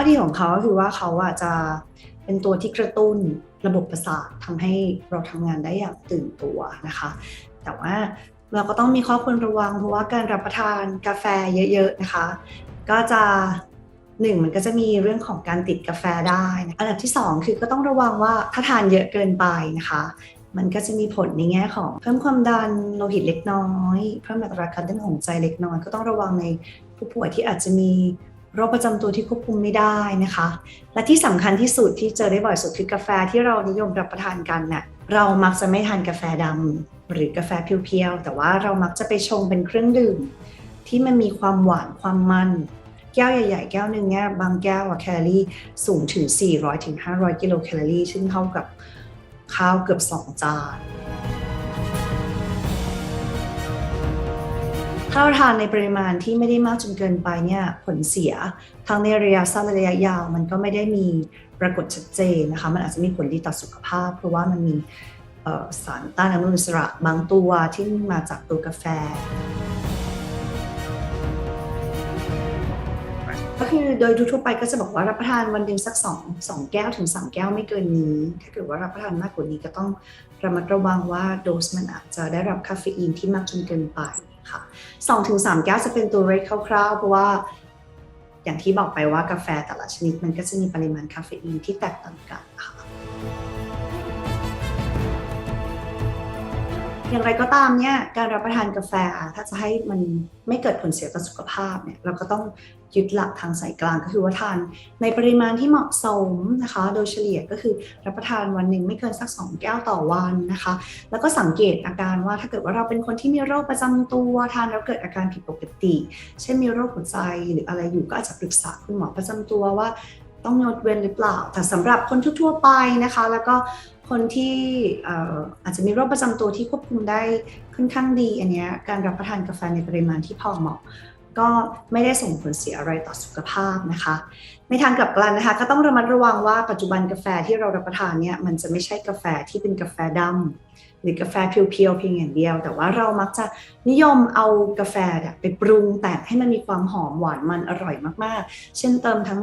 อดีของเขาก็คือว่าเขาอะจะเป็นตัวที่กระตุ้นระบบประสาททำให้เราทำงานได้อย่างตื่นตัวนะคะ แต่ว่าเราก็ต้องมีข้อควรระวังเพราะว่าการรับประทานกาแฟเยอะ ๆ นะคะ ก็จะหนึ่งมันก็จะมีเรื่องของการติดกาแฟได้นะอันดับที่สองคือก็ต้องระวังว่าถ้าทานเยอะเกินไปนะคะ มันก็จะมีผลในแง่ของเพิ่มความดันโลหิตเล็กน้อย เพิ่มอัตราการเต้นของใจเล็กน้อย ก็ต้องระวังในผู้ป่วยที่อาจจะมี โรคประจำตัวที่ควบคุมไม่ได้นะคะ และที่สำคัญที่สุดที่เจอได้บ่อยสุดคือกาแฟที่เรานิยมรับประทานกันเน่ะเรามักจะไม่ทานกาแฟดำหรือกาแฟเพียวๆแต่ว่าเรามักจะไปชงเป็นเครื่องดื่ม ที่มันมีความหวานความมันแก้วใหญ่ๆ แก้วหนึ่งเนี่ยบางแก้วอะแคลอรี่สูงถึง 400-500 กิโลแคลอรี่ซึ่งเท่ากับข้าวเกือบ 2 จาน ถ้าเราทานในปริมาณที่ไม่ได้มากจนเกินไปเนี่ยผลเสียทั้งในระยะสั้นและระยะยาว มันก็ไม่ได้มีปรากฏชัดเจนนะคะ มันอาจจะมีผลดีต่อสุขภาพ เพราะว่ามันมีสารต้านอนุมูลอิสระบางตัวที่มาจากตัวกาแฟ ก็คือโดยทั่วไปก็จะบอกว่ารับประทานวันหนึ่งสัก2 2แก้วถึง3แก้วไม่เกินนี้ ถ้าเกิดว่ารับประทานมากกว่านี้ก็ต้องระมัดระวังว่าโดสมันอาจจะได้รับคาเฟอีนที่มากจนเกินไปค่ะ2ถึง3แก้วจะเป็นตัวเรทคร่าวๆ เพราะว่า อย่างที่บอกไปว่ากาแฟแต่ละชนิดมันก็จะมีปริมาณคาเฟอีนที่แตกต่างกันค่ะ อย่างไรก็ตามเนี่ยการรับประทานกาแฟถ้าจะให้มันไม่เกิดผลเสียต่อสุขภาพเนี่ยเราก็ต้องยึดหลักทางสายกลางก็คือว่าทานในปริมาณที่เหมาะสมนะคะ โดยเฉลี่ยก็คือรับประทานวันหนึ่งไม่เกินสัก 2 แก้วต่อวันนะคะ แล้วก็สังเกตอาการว่าถ้าเกิดว่าเราเป็นคนที่มีโรคประจำตัวทานแล้วเกิดอาการผิดปกติ เช่นมีโรคหัวใจหรืออะไรอยู่ก็อาจจะปรึกษาคุณหมอประจำตัวว่าต้องงดเว้นหรือเปล่า แต่สำหรับคนทั่วๆไปนะคะ แล้วก็ คนที่อาจจะมีโรคประจำตัวที่ควบคุมได้ค่อนข้างดีอันนี้การรับประทานกาแฟในปริมาณที่พอเหมาะ ก็ไม่ได้ส่งผลเสียอะไรต่อสุขภาพนะคะ ในทางกลับกันนะคะ ก็ต้องระมัดระวังว่าปัจจุบันกาแฟที่เรารับประทานเนี่ยมันจะไม่ใช่กาแฟที่เป็นกาแฟดำหรือกาแฟเพียวๆเพียงอย่างเดียว แต่ว่าเรามักจะนิยมเอากาแฟเนี่ยไปปรุงแต่งให้มันมีความหอมหวานมันอร่อยมากๆ เช่นเติมทั้ง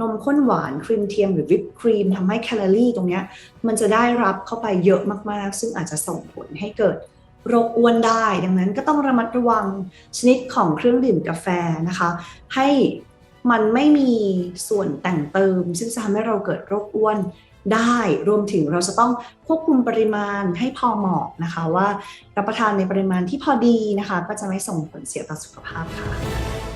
นมข้นหวานครีมเทียมหรือวิปครีมทำให้แคลอรี่ตรงเนี้ยมันจะได้รับเข้าไปเยอะมากๆ ซึ่งอาจจะส่งผลให้เกิดโรคอ้วนได้ ดังนั้นก็ต้องระมัดระวังชนิดของเครื่องดื่มกาแฟนะคะ ให้มันไม่มีส่วนแต่งเติม ซึ่งจะทำให้เราเกิดโรคอ้วนได้รวมถึงเราจะต้องควบคุมปริมาณให้พอเหมาะนะคะ ว่ารับประทานในปริมาณที่พอดีนะคะ ก็จะไม่ส่งผลเสียต่อสุขภาพค่ะ